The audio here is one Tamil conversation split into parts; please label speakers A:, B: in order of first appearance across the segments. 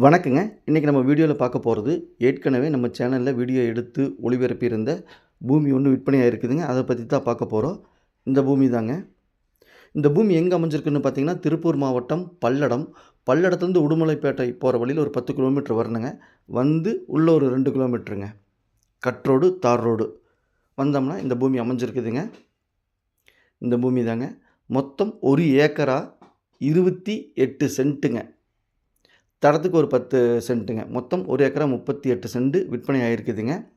A: வணக்கங்க. இன்றைக்கி நம்ம வீடியோவில் பார்க்க போகிறது ஏற்கனவே நம்ம சேனலில் வீடியோ எடுத்து ஒளிபரப்பியிருந்த பூமி ஒன்று விற்பனையாக இருக்குதுங்க அதை பற்றி தான் பார்க்க போகிறோம் இந்த பூமி தாங்க. இந்த பூமி எங்கே அமைஞ்சிருக்குன்னு பார்த்தீங்கன்னா திருப்பூர் மாவட்டம் பல்லடம். பல்லடத்துலேருந்து உடுமலைப்பேட்டை போகிற வழியில் ஒரு பத்து கிலோமீட்டர் வரணுங்க. வந்து உள்ள ஒரு ரெண்டு கிலோமீட்டருங்க. கட் ரோடு தார் ரோடு வந்தோம்னா இந்த பூமி அமைஞ்சிருக்குதுங்க. இந்த பூமி தாங்க. மொத்தம் ஒரு ஏக்கரா இருபத்தி எட்டு சென்ட்டுங்க. தரத்துக்கு ஒரு பத்து சென்ட்டுங்க. மொத்தம் ஒரு ஏக்கரா முப்பத்தி எட்டு சென்ட் விற்பனை ஆகிருக்குதுங்க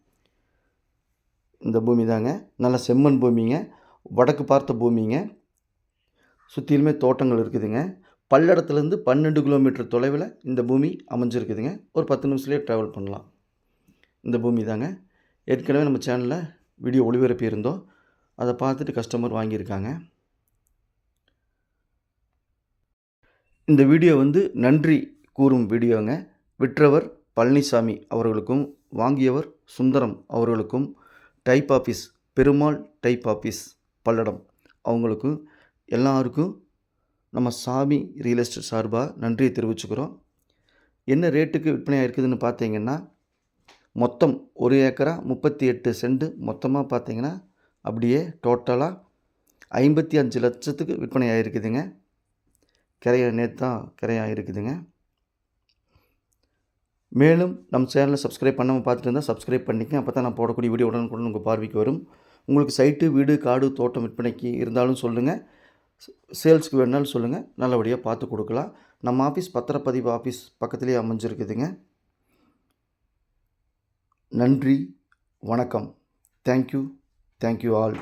A: இந்த பூமி தாங்க. நல்ல செம்மண் பூமிங்க. வடக்கு பார்த்த பூமிங்க. சுற்றிலுமே தோட்டங்கள் இருக்குதுங்க. பல்லடத்துலேருந்து பன்னெண்டு கிலோமீட்டர் தொலைவில் இந்த பூமி அமைஞ்சிருக்குதுங்க. ஒரு பத்து நிமிஷத்துலேயே ட்ராவல் பண்ணலாம். இந்த பூமி தாங்க. ஏற்கனவே நம்ம சேனலில் வீடியோ ஒளிபரப்பி இருந்தோம் அதை பார்த்துட்டு கஸ்டமர் வாங்கியிருக்காங்க. இந்த வீடியோ வந்து நன்றி கூறும் வீடியோங்க. விற்றவர் பழனிசாமி அவர்களுக்கும் வாங்கியவர் சுந்தரம் அவர்களுக்கும் type office Perumal type office Palladam. அவங்களுக்கும் எல்லாருக்கும் நம்ம சாமி ரியல் எஸ்டேட் சார்பாக நன்றியை தெரிவிச்சுக்கிறோம். என்ன ரேட்டுக்கு விற்பனை இருக்குதுன்னு பார்த்தீங்கன்னா மொத்தம் ஒரு ஏக்கரா முப்பத்தி எட்டு சென்ட் மொத்தமாக பார்த்தீங்கன்னா அப்படியே டோட்டலாக ஐம்பத்தி அஞ்சு லட்சத்துக்கு விற்பனை ஆகிருக்குதுங்க கிரைய நேற்று தான் கிரையாக இருக்குதுங்க மேலும் நம்ம சேனலை சப்ஸ்கிரைப் பண்ணாமல் பார்த்துட்டு இருந்தால் சப்ஸ்கிரைப் பண்ணிக்கங்க. அப்போ தான் நான் போடக்கூடிய வீடியோ உடனுக்குடன் உங்கள் பார்வைக்கு வரும். உங்களுக்கு சைட்டு வீடு காடு தோட்டம் விற்பனைக்கு இருந்தாலும் சொல்லுங்கள் சேல்ஸுக்கு வேணாலும் சொல்லுங்கள் நல்லபடியாக பார்த்து கொடுக்கலாம். நம்ம ஆஃபீஸ் பத்திரப்பதிவு ஆஃபீஸ் பக்கத்துலேயே அமைஞ்சிருக்குதுங்க. நன்றி. வணக்கம். Thank you thank you all